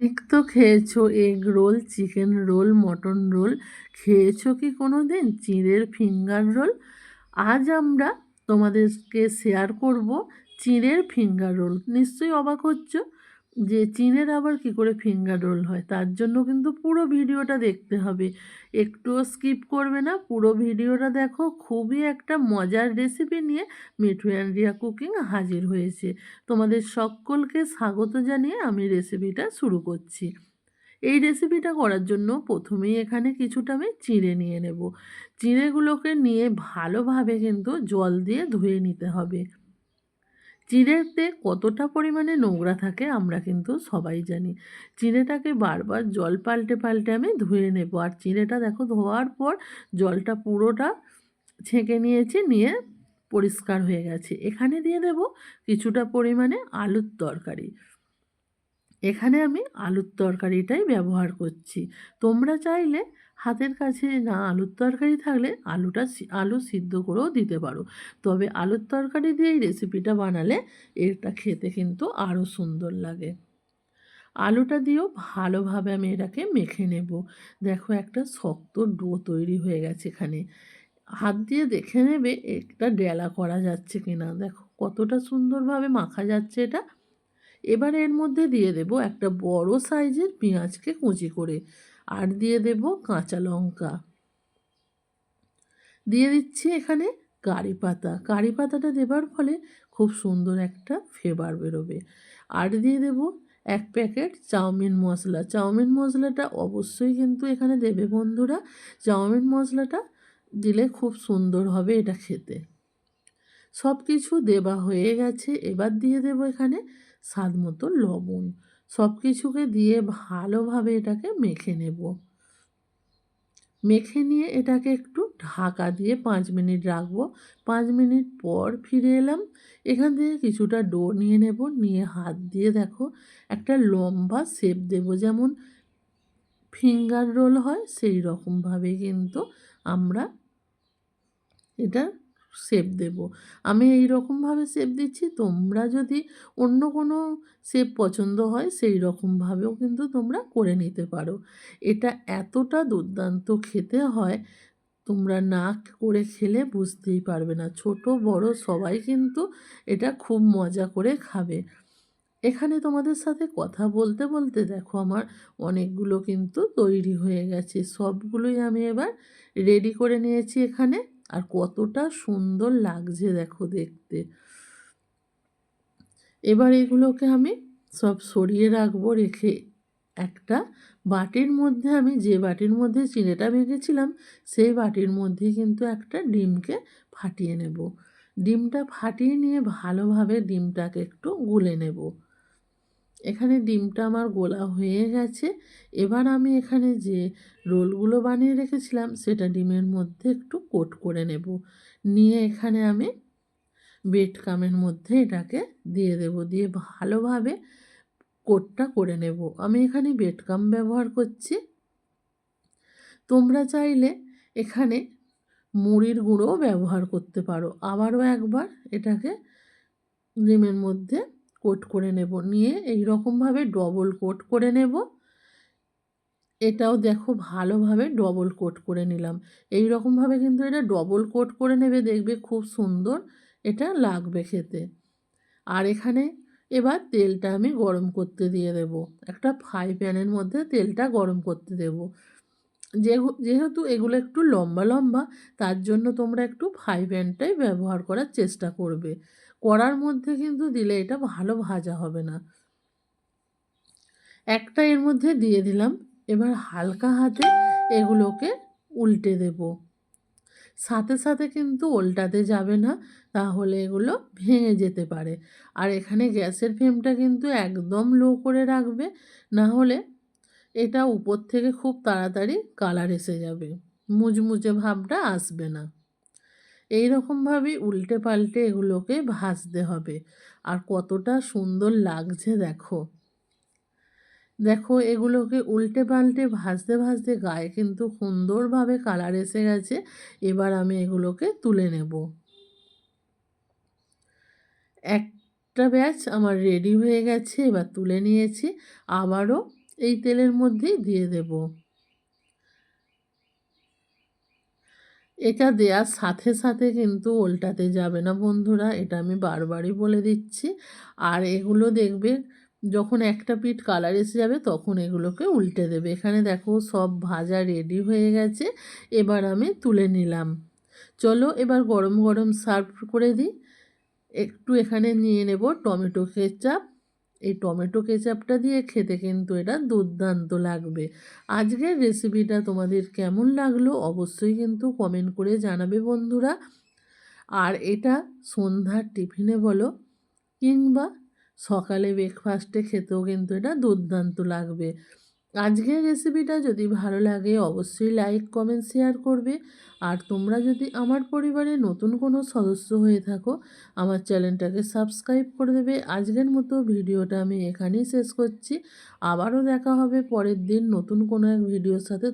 এক তো খেয়েছো egg roll, chicken roll, mutton roll? খেয়েছো কি কোনো দিন চিঁড়ের ফিঙ্গার রোল? আজ আমরা তোমাদেরকে শেয়ার করব চিঁড়ের ফিঙ্গার রোল। নিশ্চয়ই অবাক হচ্ছ? যে চিনের আবার কি করে ফিঙ্গার রোল হয়? তার জন্য কিন্তু পুরো ভিডিওটা দেখতে হবে। একটুও স্কিপ করবে না। পুরো ভিডিওটা দেখো, খুবই একটা মজার রেসিপি নিয়ে মিঠু অ্যান্ড্রিয়া কুকিং হাজির হয়েছে। তোমাদের সকলকে স্বাগত জানিয়ে আমি রেসিপিটা শুরু করছি। এই রেসিপিটা করার জন্য প্রথমেই এখানে কিছুটা আমি চিঁড়ে নিয়ে নেব। চিঁড়েগুলোকে নিয়ে ভালোভাবে কিন্তু জল দিয়ে ধুয়ে নিতে হবে। চিঁড়েতে কতটা পরিমাণে নোংরা থাকে আমরা কিন্তু সবাই জানি। চিঁড়েটাকে বারবার জল পাল্টে পাল্টে আমি ধুয়ে নেব। আর চিঁড়েটা দেখো ধোয়ার পর জলটা পুরোটা ছেঁকে নিয়েছি, নিয়ে পরিষ্কার হয়ে গেছে। এখানে দিয়ে দেব কিছুটা পরিমাণে আলুর তরকারি। এখানে আমি আলুর তরকারিটাই ব্যবহার করছি। তোমরা চাইলে হাতের কাছে না আলুর তরকারি থাকলে আলুটা আলু সিদ্ধ করেও দিতে পারো। তবে আলুর তরকারি দিয়ে এই রেসিপিটা বানালে এটা খেতে কিন্তু আরও সুন্দর লাগে। আলুটা দিয়েও ভালোভাবে আমি এটাকে মেখে নেব। দেখো একটা শক্ত ডো তৈরি হয়ে গেছে এখানে। হাত দিয়ে দেখে নেবে একটা ডেলা করা যাচ্ছে কিনা। দেখো কতটা সুন্দরভাবে মাখা যাচ্ছে এটা। এবার এর মধ্যে দিয়ে দেব একটা বড় সাইজের পেঁয়াজকে কুচি করে, আর দিয়ে দেব কাঁচা লঙ্কা। দিয়ে দিচ্ছি এখানে কারি পাতা। কারি পাতাটা দেবার ফলে খুব সুন্দর একটা ফ্লেভার বেরোবে। আর দিয়ে দেব এক প্যাকেট চাউমিন মশলা। চাউমিন মশলাটা অবশ্যই কিন্তু এখানে দেবে বন্ধুরা। চাউমিন মশলাটা দিলে খুব সুন্দর হবে এটা খেতে। সব কিছু দেওয়া হয়ে গেছে। এবার দিয়ে দেব এখানে স্বাদ মতো লবণ। সব কিছুকে দিয়ে ভালোভাবে এটাকে মেখে নেব। মেখে নিয়ে এটাকে একটু ঢাকা দিয়ে পাঁচ মিনিট রাখব। পাঁচ মিনিট পর ফিরে এলাম। এখান থেকে কিছুটা ডো নিয়ে নেব। নিয়ে হাত দিয়ে দেখো, একটা লম্বা শেপ দেব। যেমন ফিঙ্গার রোল হয় সেই রকমভাবে কিন্তু আমরা এটা শেপ দেব। আমি এই রকমভাবে শেপ দিচ্ছি, তোমরা যদি অন্য কোনো শেপ পছন্দ হয় সেই রকমভাবেও কিন্তু তোমরা করে নিতে পারো। এটা এতটা দুর্দান্ত খেতে হয়, তোমরা না করে খেলে বুঝতেই পারবে না। ছোট, বড় সবাই কিন্তু এটা খুব মজা করে খাবে। এখানে তোমাদের সাথে কথা বলতে বলতে দেখো আমার অনেকগুলো কিন্তু তৈরি হয়ে গেছে। সবগুলোই আমি এবার রেডি করে নিয়েছি এখানে। আর কতটা সুন্দর লাগছে দেখো দেখতে। এবার এগুলোকে আমি সব সরিয়ে রাখব, রেখে একটা বাটির মধ্যে আমি যে বাটির মধ্যে চিড়েটা ভেঙেছিলাম সেই বাটির মধ্যে কিন্তু একটা ডিমকে ফাটিয়ে নেব। ডিমটা ফাটিয়ে নিয়ে ভালোভাবে ডিমটাকে একটু গুলে নেব। এখানে ডিমটা আমার গোলা হয়ে গেছে। এবার আমি এখানে যে রোলগুলো বানিয়ে রেখেছিলাম, সেটা ডিমের মধ্যে একটু কোট করে নেব। নিয়ে এখানে আমি বেড কামের মধ্যে এটাকে দিয়ে দেব, দিয়ে ভালোভাবে কোটটা করে নেব। আমি এখানে বেড কাম ব্যবহার করছি। তোমরা চাইলে এখানে মুড়ির গুঁড়োও ব্যবহার করতে পারো। আবারও একবার এটাকে ডিমের মধ্যে কোট করে নেব। নিয়ে এই রকমভাবে ডবল কোট করে নেব। এটাও দেখো ভালোভাবে ডবল কোট করে নিলাম। এই রকমভাবে কিন্তু এটা ডবল কোট করে নেবে, দেখবে খুব সুন্দর এটা লাগবে খেতে। আর এখানে এবার তেলটা আমি গরম করতে দিয়ে দেব। একটা ফ্রাই প্যানের মধ্যে তেলটা গরম করতে দেব। যেহেতু এগুলো একটু লম্বা লম্বা, তার জন্য তোমরা একটু ফ্রাই প্যানটাই ব্যবহার করার চেষ্টা করবে। কড়ার মধ্যে কিন্তু দিলে এটা ভালো ভাজা হবে না। একটা এর মধ্যে দিয়ে দিলাম। এবার হালকা হাতে এগুলোকে উল্টে দেব। সাথে সাথে কিন্তু উল্টাতে যাবে না, তাহলে এগুলো ভেঙে যেতে পারে। আর এখানে গ্যাসের ফ্লেমটা কিন্তু একদম লো করে রাখবে, না হলে এটা উপর থেকে খুব তাড়াতাড়ি কালার এসে যাবে। মুচমুচে ভাবটা আসবে না। এই রকমভাবেই উল্টে পাল্টে এগুলোকে ভাজতে হবে। আর কতটা সুন্দর লাগছে দেখো। দেখো এগুলোকে উল্টে পাল্টে ভাজতে ভাজতে গায়ে কিন্তু সুন্দরভাবে কালার এসে গেছে। এবার আমি এগুলোকে তুলে নেব। একটা ব্যাচ আমার রেডি হয়ে গেছে, এবার তুলে নিয়েছি। আবারও এই তেলের মধ্যেই দিয়ে দেব। এটা দেওয়ার সাথে সাথে কিন্তু উল্টাতে যাবে না বন্ধুরা, এটা আমি বারবারই বলে দিচ্ছি। আর এগুলো দেখবে যখন একটা পিঠ কালার এসে যাবে তখন এগুলোকে উল্টে দেবে। এখানে দেখো সব ভাজা রেডি হয়ে গেছে, এবার আমি তুলে নিলাম। চলো এবার গরম গরম সার্ভ করে দিই। একটু এখানে নিয়ে নেব টমেটো কেচাপ এই টমেটো কেচাপটা দিয়ে খেতে কিন্তু এটা দুর্দান্ত লাগবে। আজকের রেসিপিটা তোমাদের কেমন লাগল অবশ্যই কিন্তু কমেন্ট করে জানাবে বন্ধুরা। আর এটা সন্ধ্যার টিফিনে বলো, কিংবা সকালে ব্রেকফাস্টে খেতেও কিন্তু এটা দুর্দান্ত লাগবে। আজকের রেসিপিটা যদি ভালো লাগে, অবশ্যই লাইক কমেন্ট শেয়ার করবে। আর তোমরা যদি আমার পরিবারে নতুন কোনো সদস্য হয়ে থাকো, আমার চ্যানেলটাকে সাবস্ক্রাইব করে দেবে। আজকের মতো ভিডিওটা আমি এখানেই শেষ করছি। আবারও দেখা হবে পরের দিন নতুন কোনো এক ভিডিওর সাথে।